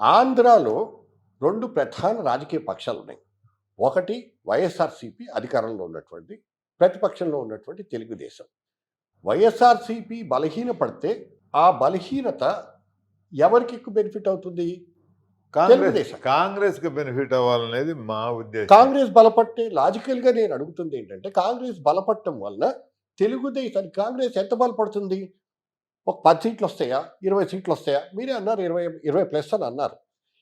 ఆంధ్రాలో రెండు ప్రధాన రాజకీయ పక్షాలు ఉన్నాయి ఒకటి వైఎస్ఆర్సీపీ అధికారంలో ఉన్నటువంటి ప్రతిపక్షంలో ఉన్నటువంటి తెలుగుదేశం. వైఎస్ఆర్సీపీ బలహీనపడితే ఆ బలహీనత ఎవరికి ఎక్కువ బెనిఫిట్ అవుతుంది? కాంగ్రెస్. కాంగ్రెస్కి బెనిఫిట్ అవ్వాలనేది మా ఉద్దేశం. కాంగ్రెస్ బలపట్టే లాజికల్గా నేను అడుగుతుంది ఏంటంటే కాంగ్రెస్ బలపడటం వలన తెలుగుదేశానికి కాంగ్రెస్ ఎంత బలపడుతుంది? ఒక పది సీట్లు వస్తాయా? ఇరవై సీట్లు వస్తాయా? మీరే అన్నారు ఇరవై ఇరవై ప్లస్ అని అన్నారు.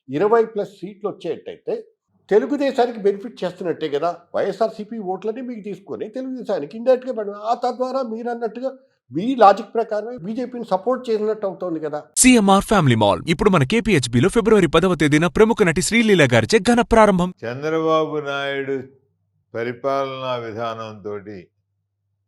ఇరవై ప్లస్ సీట్లు వచ్చేటైతే తెలుగుదేశానికి బెనిఫిట్ చేస్తున్నట్టే కదా. వైఎస్ఆర్సీపీ ఓట్లని మీకు తీసుకొని తెలుగుదేశానికి ఇండైరెక్ట్గా పెడ- ఆ తద్వారా మీరు అన్నట్టుగా మీ లాజిక్ ప్రకారమే బీజేపీని సపోర్ట్ చేసినట్టు అవుతోంది కదా. సిఎంఆర్ ఫ్యామిలీ మాల్ ఇప్పుడు మన కేపీహెచ్బిలో ఫిబ్రవరి పదవ తేదీన ప్రముఖ నటి శ్రీలీల గారిచే ఘన ప్రారంభం. చంద్రబాబు నాయుడు పరిపాలనా విధానంతో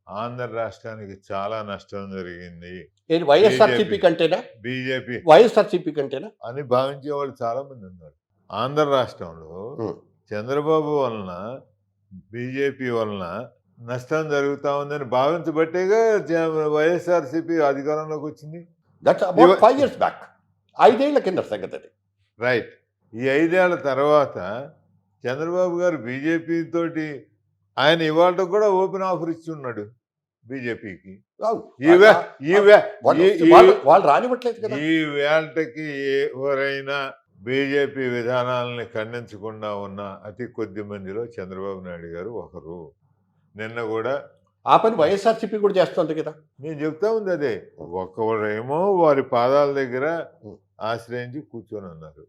ఆంధ్ర రాష్ట్రానికి చాలా నష్టం జరిగింది. ఏది వైఎస్ఆర్సీపీ. కంటేనా? బీజేపీ. వైఎస్ఆర్సీపీ కంటేనా? అని భావించే వాళ్ళు చాలా మంది ఉన్నారు. ఆంధ్ర రాష్ట్రంలో. చంద్రబాబు వలన బీజేపీ వలన నష్టం జరుగుతా ఉందని భావించబట్టేగా వైఎస్ఆర్సీపీ అధికారంలోకి వచ్చింది. దట్స్ అబౌట్ ఇవ- ఫైవ్ ఇయర్స్ బ్యాక్ ఐదేళ్ళ కింద సంగతి అది. రైట్ ఈ ఐదేళ్ళ తర్వాత చంద్రబాబు గారు బీజేపీ తోటి ఆయన ఇవాళ కూడా ఓపెన్ ఆఫర్ ఇచ్చి ఉన్నాడు. బీజేపీకి. వాళ్ళు రానివ్వట్లేదు కదా. ఈ వేళకి ఎవరైనా బీజేపీ విధానాలని ఖండించకుండా ఉన్న అతి కొద్ది మందిలో చంద్రబాబు నాయుడు గారు ఒకరు. నిన్న కూడా ఆ పని వైఎస్ఆర్సీపీ కూడా చేస్తుంది కదా. నేను చెప్తా ఉంది అదే. ఒకరేమో వారి పాదాల దగ్గర. ఆశ్రయించి కూర్చొని ఉన్నారు.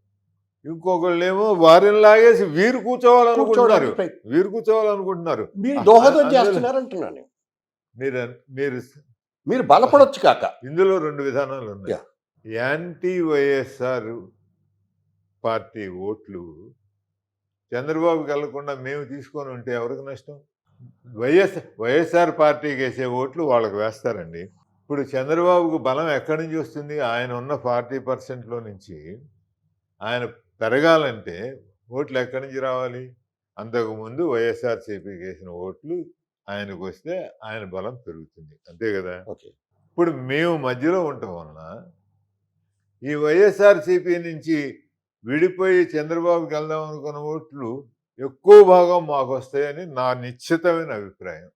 ఇంకొకళ్ళేమో వారిని లాగేసి వీరు కూర్చోవాలనుకుంటున్నారు. వీరు కూర్చోవాలనుకుంటున్నారు. దోహదం అందులో- చేస్తున్నారు అంటున్నాను నేను. మీరు మీరు మీరు బలపడొచ్చు కాక. ఇందులో రెండు విధానాలు ఉన్నాయి. యాంటీ వైఎస్ఆర్ పార్టీ ఓట్లు చంద్రబాబుకి వెళ్ళకుండా మేము తీసుకొని ఉంటే ఎవరికి నష్టం? వైఎస్ వైఎస్ఆర్ పార్టీకి వేసే ఓట్లు వాళ్ళకి వేస్తారండి. ఇప్పుడు చంద్రబాబుకు బలం ఎక్కడి నుంచి వస్తుంది? ఆయన ఉన్న ఫార్టీ పర్సెంట్లో నుంచి ఆయన పెరగాలంటే ఓట్లు ఎక్కడి నుంచి రావాలి? అంతకుముందు వైఎస్ఆర్సీపీకి వేసిన ఓట్లు ఆయనకు వస్తే ఆయన బలం పెరుగుతుంది. అంతే కదా? ఓకే. ఇప్పుడు మేము మధ్యలో ఉండటం వలన ఈ వైఎస్ఆర్సీపీ నుంచి విడిపోయి చంద్రబాబుకి వెళ్దాం అనుకున్న ఓట్లు ఎక్కువ భాగం మాకు వస్తాయని నా నిశ్చితమైన అభిప్రాయం.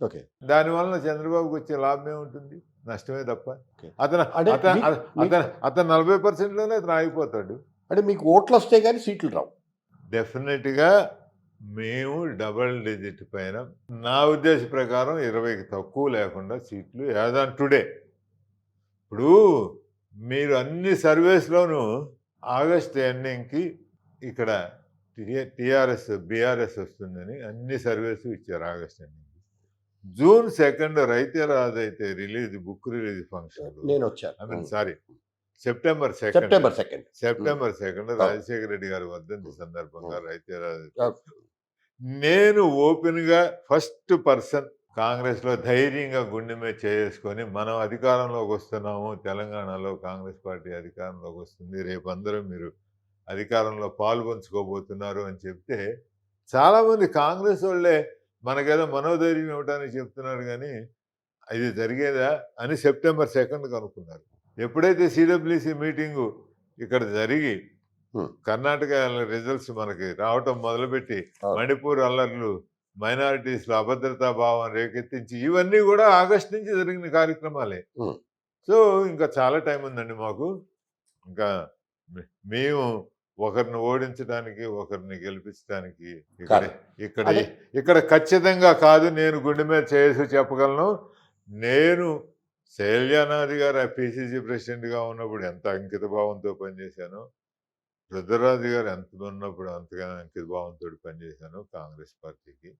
ఓకే. దానివల్ల చంద్రబాబుకి వచ్చే లాభం ఏముంటుంది? నష్టమే తప్ప. అతను అతను అతను నలభై పర్సెంట్లోనే అతను ఆగిపోతాడు అంటే మీకు ఓట్లు వస్తే కానీ సీట్లు రావు. డెఫినెట్గా మేము డబల్ డిజిట్ పైన నా ఉద్దేశ ప్రకారం ఇరవైకి తక్కువ లేకుండా సీట్లు యాదాన్ టుడే. ఇప్పుడు మీరు అన్ని సర్వేస్లోనూ ఆగస్ట్ ఎండింగ్కి ఇక్కడ టిఆర్ఎస్ బీఆర్ఎస్ వస్తుందని అన్ని సర్వేస్ ఇచ్చారు ఆగస్ట్ ఎండింగ్ జూన్ సెకండ్ రైతే రాదైతే రిలీజ్ బుక్ రిలీజ్ ఫంక్షన్ నేను ఐ వచ్చాను mean sorry September second. September second. September second. Rajasekhara Reddy గారి వర్ధంతి సందర్భంగా. రైతే రాజు. నేను ఓపెన్గా ఫస్ట్ పర్సన్ కాంగ్రెస్లో ధైర్యంగా గుండె మీద చేసుకొని మనం అధికారంలోకి వస్తున్నాము తెలంగాణలో కాంగ్రెస్ పార్టీ అధికారంలోకి వస్తుంది రేపు అందరూ మీరు అధికారంలో పాల్పంచుకోబోతున్నారు అని చెప్తే చాలామంది కాంగ్రెస్ వాళ్ళే మనకేదో మనోధైర్యం ఇవ్వడానికి చెప్తున్నారు కానీ ఇది జరిగేదా అని సెప్టెంబర్ సెకండ్ అనుకున్నారు. ఎప్పుడైతే సిడబ్ల్యూసి మీటింగు ఇక్కడ జరిగి కర్ణాటక రిజల్ట్స్ మనకి రావటం మొదలుపెట్టి. మణిపూర్ అల్లర్లు మైనారిటీస్లో అభద్రతా భావం రేకెత్తించి ఇవన్నీ కూడా ఆగస్ట్ నుంచి జరిగిన కార్యక్రమాలే. సో ఇంకా చాలా టైం ఉందండి మాకు ఇంకా మేము ఒకరిని ఓడించడానికి ఒకరిని గెలిపించడానికి ఇక్కడ. ఇక్కడ. ఇక్కడ ఖచ్చితంగా కాదు నేను గుండె మీద చేసి చెప్పగలను నేను శైల్యానాథి గారు పిసిసి ప్రెసిడెంట్గా ఉన్నప్పుడు ఎంత అంకిత భావంతో పనిచేశానో రుద్రరాజు గారు ఎంత ఉన్నప్పుడు అంతగా అంకిత భావంతో పనిచేశాను కాంగ్రెస్ పార్టీకి.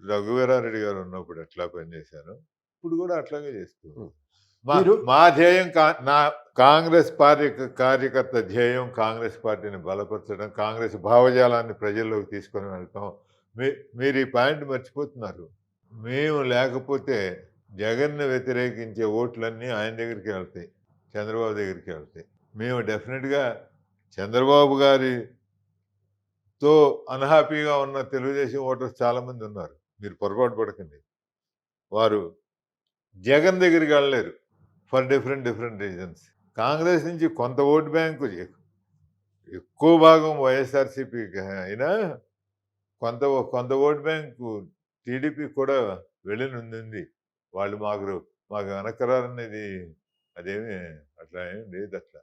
రఘువీరారెడ్డి గారు ఉన్నప్పుడు ఎట్లా పనిచేశాను ఇప్పుడు కూడా అట్లాగే చేస్తున్నాను మా ధ్యేయం నా కాంగ్రెస్ పార్టీ కార్యకర్త ధ్యేయం కాంగ్రెస్ పార్టీని బలపరచడం కాంగ్రెస్ భావజాలాన్ని ప్రజల్లోకి తీసుకొని వెళ్తాం మీ- మీరు ఈ పాయింట్ మర్చిపోతున్నారు. మేము లేకపోతే జగన్ను వ్యతిరేకించే ఓట్లన్నీ ఆయన దగ్గరికి వెళ్తాయి చంద్రబాబు దగ్గరికి వెళ్తాయి. మేము డెఫినెట్గా చంద్రబాబు గారితో అన్హ్యాపీగా ఉన్న తెలుగుదేశం ఓటర్స్ చాలామంది ఉన్నారు. మీరు పొరపాటు పడకండి. వారు జగన్ దగ్గరికి వెళ్ళలేరు. For different different reasons. Congress నుంచి కొంత ఓట్ బ్యాంకు ఎక్కువ భాగం వైఎస్ఆర్సీపీకి అయినా కొంత కొంత ఓటు బ్యాంకు టీడీపీ కూడా వెళ్ళనుంది వాళ్ళు మాకు మాకు వెనకరారనేది అదేమి అట్లా ఏం లేదు అట్లా.